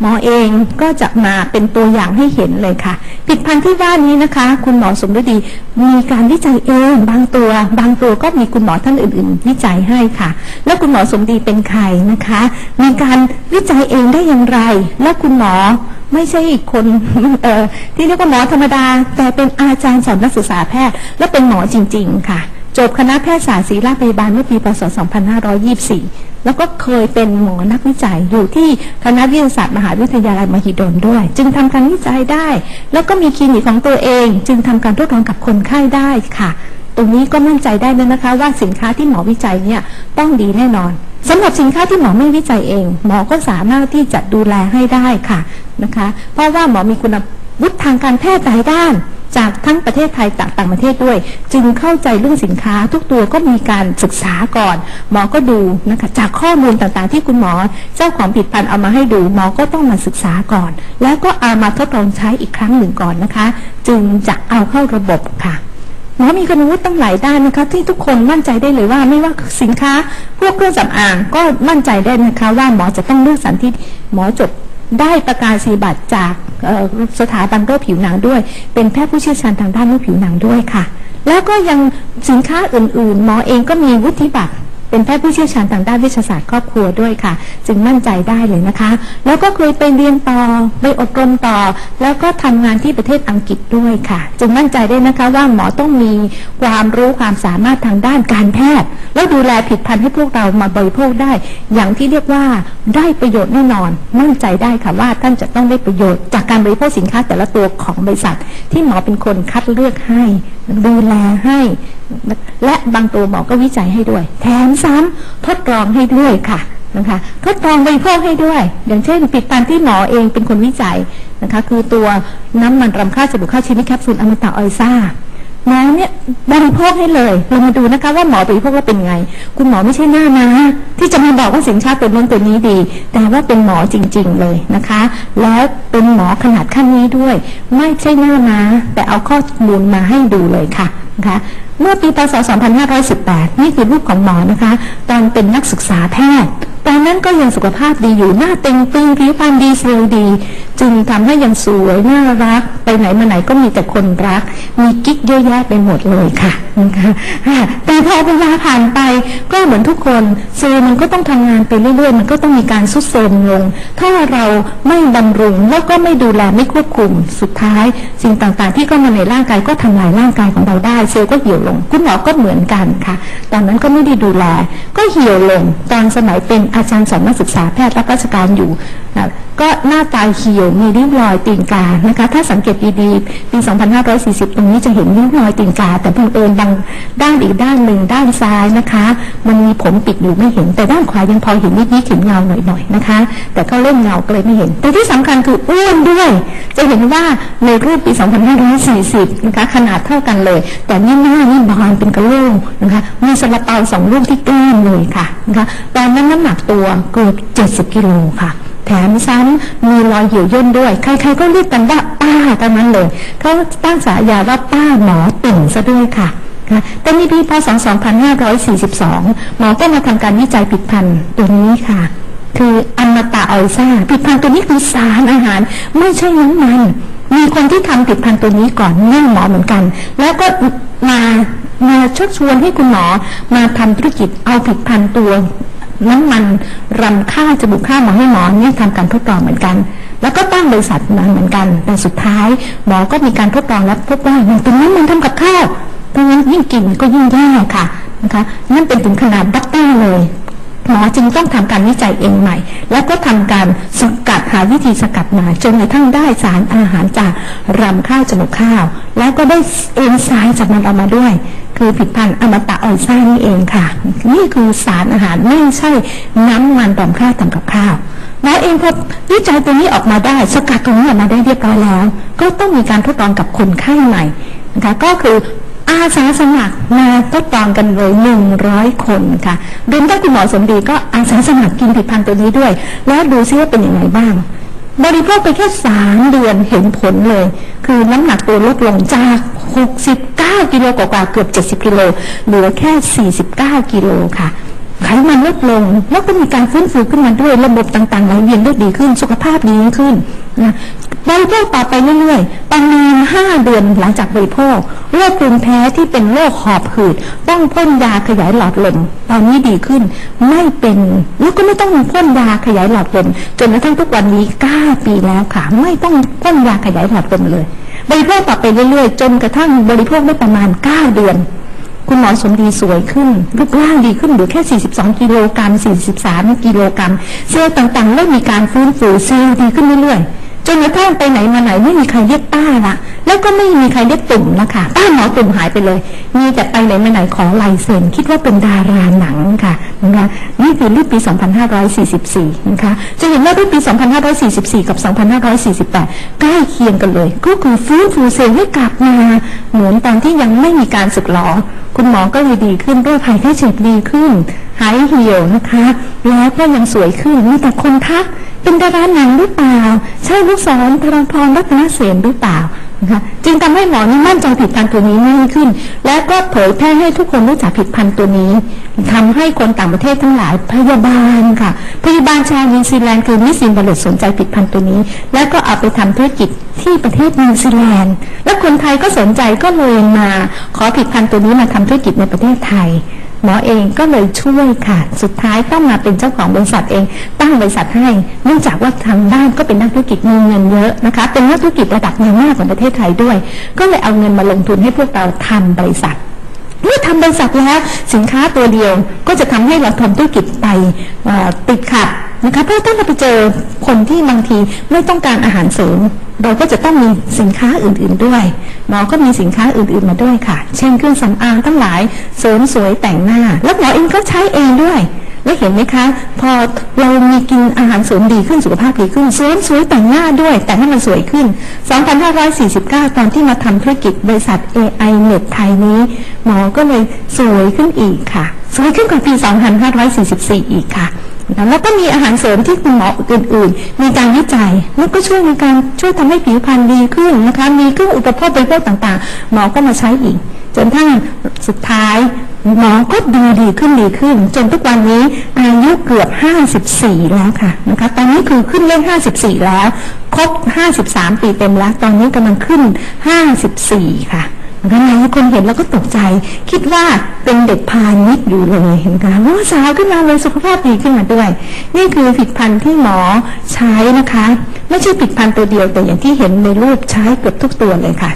หมอเองก็จะมาเป็นตัวอย่างให้เห็นเลยค่ะผลิตภัณฑ์ที่ว่านี้นะคะ คุณหมอสมฤดีมีการวิจัยเองบางตัว บางตัวก็มีคุณหมอท่านอื่น ๆ วิจัยให้ค่ะ แล้วคุณหมอสมดีเป็นใครนะคะ มีการวิจัยเองได้อย่างไร แล้วคุณหมอไม่ใช่คนเอ่อที่เรียกว่าหมอธรรมดา แต่เป็นอาจารย์สอนนักศึกษาแพทย์ และเป็นหมอจริง ๆ ค่ะ จบคณะแพทยศาสตร์ศิริราชพยาบาลเมื่อปีพศ 2524 แล้วก็เคยเป็นหมอนักวิจัยอยู่ที่คณะวิทยาศาสตร์มหาวิทยาลัยมหิดลด้วย จึงทำการวิจัยได้ แล้วก็มีคลินิกของตัวเอง จึงทำการทดลองกับคนไข้ได้ค่ะ ตรงนี้ก็มั่นใจได้เลยนะคะ ว่าสินค้าที่หมอวิจัยเนี่ยต้องดีแน่นอนสำหรับสินค้าที่หมอไม่วิจัยเอง หมอก็สามารถที่จะดูแลให้ได้ค่ะนะคะ เพราะว่าหมอมีคุณ วุฒิทางการแพทย์หลายด้าน จากทั้งประเทศไทยต่างต่างประเทศด้วย จึงเข้าใจเรื่องสินค้าทุกตัวก็มีการศึกษาก่อน หมอก็ดูนะคะจากข้อมูลต่างๆ ที่คุณหมอเจ้าของผลิตภัณฑ์เอามาให้ดูหมอก็ต้องมาศึกษาก่อน แล้วก็เอามาทดลองใช้อีกครั้งหนึ่งก่อนนะคะ จึงจะเอาเข้าระบบค่ะหมอมีคุณวุฒิตั้งหลายด้านนะคะ ที่ทุกคนมั่นใจได้เลยว่าไม่ว่าสินค้าพวกเครื่องสำอางก็มั่นใจได้นะคะ ว่าหมอจะต้องเลือกสรรที่หมอจบ ได้ประกาศนียบัตรจากสถาบันโรคผิวหนังด้วย เป็นแพทย์ผู้เชี่ยวชาญทางด้านโรคผิวหนังด้วยค่ะ แล้วก็ยังสินค้าอื่น ๆ หมอเองก็มีวุฒิบัตร เป็นแพทย์ผู้เชี่ยวชาญทางด้านวิชาศาสตร์ครอบครัวด้วยค่ะ จึงมั่นใจได้เลยนะคะ แล้วก็เคยไปเรียนต่อไปอบรมต่อ แล้วก็ทำงานที่ประเทศอังกฤษด้วยค่ะ จึงมั่นใจได้นะคะว่าหมอต้องมีความรู้ความสามารถทางด้านการแพทย์ แล้วดูแลผิดพันธุ์ให้พวกเรามาบริโภคได้ อย่างที่เรียกว่าได้ประโยชน์แน่นอน มั่นใจได้ค่ะว่าท่านจะต้องได้ประโยชน์ จากการบริโภคสินค้าแต่ละตัวของบริษัท ที่หมอเป็นคนคัดเลือกให้ดูแลให้ และบางตัวหมอก็วิจัยให้ด้วย แถมซ้ำทดลองให้ด้วยค่ะนะคะทดลองบริโภคให้ด้วย อย่างเช่นปิดตันที่หมอเองเป็นคนวิจัยนะคะ คือตัวน้ำมันรำค่าสบู่ข้าวชนิดแคปซูลอมตะออยซ่า หมอเนี่ยบริโภคให้เลย เรามาดูนะคะว่าหมอบริโภคแล้วเป็นไง คุณหมอไม่ใช่หน้ามาที่จะมาบอกว่าสินค้าตัวนู้นตัวนี้ดี แต่ว่าเป็นหมอจริง ๆ เลยนะคะ แล้วเป็นหมอขนาดขั้นนี้ด้วย ไม่ใช่หน้ามาแต่เอาข้อมูลมาให้ดูเลยค่ะนะคะเมื่อปีพศ 2518 นี่คือรูปของหมอนะคะ ตอนเป็นนักศึกษาแพทย์ ตอนนั้นก็ยังสุขภาพดีอยู่ หน้าเต็งตึงผิวพรรณดีเซลล์ดี จึงทำให้ยังสวยน่ารัก ไปไหนมาไหนก็มีแต่คนรัก มีกิ๊กเยอะแยะไปหมดเลยค่ะนะคะแต่พอเวลาผ่านไปก็เหมือนทุกคนเซลล์มันก็ต้องทำงานไปเรื่อยๆ มันก็ต้องมีการสุดโทรมลง ถ้าเราไม่บำรุงแล้วก็ไม่ดูแลไม่ควบคุมสุดท้าย สิ่งต่างๆ ที่เข้ามาในร่างกายก็ทำลายร่างกายของเราได้ เซลล์ก็เหี่ยวลง คุณหมอก็เหมือนกันค่ะ ตอนนั้นก็ไม่ได้ดูแล ก็เหี่ยวลง ตอนสมัยเป็นอาจารย์สอนนักศึกษาแพทย์รับราชการอยู่ ก็หน้าตาเหี่ยวมีริ้วรอยตีนกานะคะ ถ้าสังเกตดีๆ ปี 2540 ตรงนี้จะเห็นริ้วรอยตีนกา แต่บังเอิญบางด้านอีกด้านหนึ่งด้านซ้ายนะคะ มันมีผมปิดอยู่ไม่เห็น แต่ด้านขวายังพอเห็นนิดๆเห็นเงาหน่อยๆนะคะ แต่ก็เล่นเงาก็เลยไม่เห็น แต่ที่สำคัญคืออ้วนด้วย จะเห็นว่าในรูปปี 2540 นะคะ ขนาดเท่ากันเลย แต่นี่หน้านี่บานเป็นกระโหลกนะคะมีสลับเปาสองลูกที่แก้มเลยค่ะนะคะตอนนั้นน้ำหนักตัวเกือบ70กิโลค่ะ แถมซ้ำมีรอยเหี่ยวย่นด้วย ใครๆก็เรียกกันว่าป้าทั้งนั้นเลยเขาตั้งฉายาว่าป้าหมอติ่งซะด้วยค่ะนะแต่ในปีพศ 2542 หมอก็มาทำการวิจัยผิดพันธุ์ตัวนี้ค่ะ คืออมตะออยซ่าผิดพันธุ์ตัวนี้คือสารอาหาร ไม่ใช่น้ำมัน มีคนที่ทำผิดพันธุ์ตัวนี้ก่อนหน้าหมอเหมือนกัน แล้วก็มามาชักชวนให้คุณหมอมาทำธุรกิจเอาผิดพันธุ์ตัว น้ำมันรำข้าวจมูกข้าวมาให้หมอเนี่ยทำการทดลองเหมือนกัน แล้วก็ตั้งบริษัทมาเหมือนกัน แต่สุดท้าย หมอก็มีการทดลองแล้วพบว่ามันเป็นน้มันทำกับข้าวเพราะงั้นยิ่งกินก็ยิ่งแย่ค่ะนะคะนั่นเป็นถึงขนาดด็อกเตอร์เลยหมอจึงต้องทำการวิจัยเองใหม่ แล้วก็ทำการสกัดหาวิธีสกัดมาจนกระทั่งได้สารอาหารจากรำข้าวจมูกข้าว แล้วก็ได้เอนไซม์จากมันออกมาด้วย คือผลิดพันธุ์อมตะออยซ่านี่เองค่ะ นี่คือสารอาหารไม่ใช่น้ำมันรำข้าวทำกับข้าวแล้วเองพอวิจัยตัวนี้ออกมาได้ สกัดตรงนี้ออกมาได้เรียบร้อยแล้ว ก็ต้องมีการทดลองกับคนไข้ใหม่นะคะก็คืออาสาสมัครมาทดลองกันเลยหนึ่งร้อยคนค่ะรวมทั้งคุณหมอสมดีก็อาสาสมัครกินผลิตภัณฑ์ตัวนี้ด้วย แล้วดูซิว่าเป็นยังไงบ้าง บริโภคไปแค่สามเดือนเห็นผลเลย คือน้ำหนักตัวลดลงจาก 69 กิโลกว่าเกือบ 70 กิโลเหลือแค่ 49 กิโลค่ะ ไขมันลดลง แล้วก็มีการฟื้นฟูขึ้นมาด้วยระบบต่างๆไหลเวียนได้ดีขึ้น สุขภาพดีขึ้นนะบริโภคต่อไปเรื่อยๆ ประมาณ5เดือนหลังจากบริโภคโรคภูมิแพ้ที่เป็นโรคหอบหืด ต้องพ่นยาขยายหลอดลมตอนนี้ดีขึ้น ไม่เป็นแล้วก็ไม่ต้องพ่นยาขยายหลอดลมจนกระทั่งทุกวันนี้9ปีแล้วค่ะ ไม่ต้องพ่นยาขยายหลอดลมเลย บริโภคต่อไปเรื่อยๆ จนกระทั่งบริโภคได้ประมาณ9เดือน คุณหมอสมดีสวยขึ้น รูปร่างดีขึ้นหรือแค่ 42 กิโลกรัม 43 กิโลกรัม เซลล์ต่างๆเริ่มมีการฟื้นฟูเซลล์ดีขึ้นเรื่อยๆ จนกระทั่งไปไหนมาไหนไม่มีใครเรียกป้าละแล้วก็ไม่มีใครเรียกตุ่มละค่ะป้าหมอตุ่มหายไปเลย มีแต่ไปไหนมาไหนขอลายเซ็นคิดว่าเป็นดาราหนังค่ะนะคะนี่คือรูปปี 2544 นะคะจะเห็นว่ารูปปี 2544 กับ 2548 ใกล้เคียงกันเลย ก็คือฟื้นฟูเซลล์ให้กลับมาเหมือนตอนที่ยังไม่มีการสึกหรอ คุณหมอก็เลยดีขึ้นโรคภัยไข้เจ็บดีขึ้น หายเหี่ยวนะคะแล้วก็ยังสวยขึ้นมีแต่คนทัก ดาราหนังหรือเปล่า ใช่ลูกศรธรพรรัตนเสนหรือเปล่านะคะจึงทำให้หมอนี่มั่นใจผิดพันตัวนี้มากขึ้น และก็เผยแพร่ให้ทุกคนรู้จักผิดพันตัวนี้ทำให้คนต่างประเทศทั้งหลายพยาบาลค่ะ พยาบาลชาวนิวซีแลนด์คือมิสซินบอลลตสนใจผิดพันตัวนี้ และก็เอาไปทำธุรกิจที่ประเทศนิวซีแลนด์ และคนไทยก็สนใจก็เลยมา ขอผิดพันตัวนี้มาทำธุรกิจในประเทศไทย หมอเองก็เลยช่วยค่ะ สุดท้ายต้องมาเป็นเจ้าของบริษัทเอง ตั้งบริษัทให้ เนื่องจากว่าทางด้านก็เป็นนักธุรกิจมีเงินเยอะนะคะ เป็นนักธุรกิจระดับแนวหน้าของประเทศไทยด้วย ก็เลยเอาเงินมาลงทุนให้พวกเราทำบริษัทเมื่อทำบริษัทแล้วสินค้าตัวเดียวก็จะทำให้เราทำธุรกิจไปติดขัดนะคะเพราะถ้าเราไปเจอคนที่บางทีไม่ต้องการอาหารเสริม เราก็จะต้องมีสินค้าอื่นๆด้วยหมอก็มีสินค้าอื่นๆมาด้วยค่ะ เช่นเครื่องสำอางทั้งหลายเสริมสวยแต่งหน้า แล้วหมอเองก็ใช้เองด้วยแล้วเห็นไหมคะ พอเรามีกินอาหารเสริมดีขึ้นสุขภาพดีขึ้นเสริมสวยแต่งหน้าด้วย แต่ให้มันสวยขึ้น 2549 ตอนที่มาทำธุรกิจบริษัท AI Net ไทยนี้ หมอก็เลยสวยขึ้นอีกค่ะ สวยขึ้นกว่าปี 2544 อีกค่ะ แล้วก็มีอาหารเสริมที่คุณหมออื่น ๆ มีการวิจัยแล้วก็ช่วยในการช่วยทำให้ผิวพรรณดีขึ้นนะคะมีเครื่องอุปโภคบริโภคต่างๆ หมอก็มาใช้อีก จนทั้งสุดท้ายหมอก็ดีดีขึ้นดีขึ้น จนทุกวันนี้อายุเกือบ 54 แล้วค่ะนะคะตอนนี้คือขึ้นเลข54 แล้ว ครบ 53 ปีเต็มแล้ว ตอนนี้กำลังขึ้น 54 ค่ะ นะคะหลายคนเห็นแล้วก็ตกใจ คิดว่าเป็นเด็กพาณิชย์อยู่เลยเห็นไหมคะว่าสาวขึ้นมาเลยสุขภาพดีขึ้นมาด้วย นี่คือผลิดพันธุ์ที่หมอใช้นะคะ ไม่ใช่ผลิดพันธุ์ตัวเดียวแต่อย่างที่เห็นในรูปใช้เกือบทุกตัวเลยค่ะ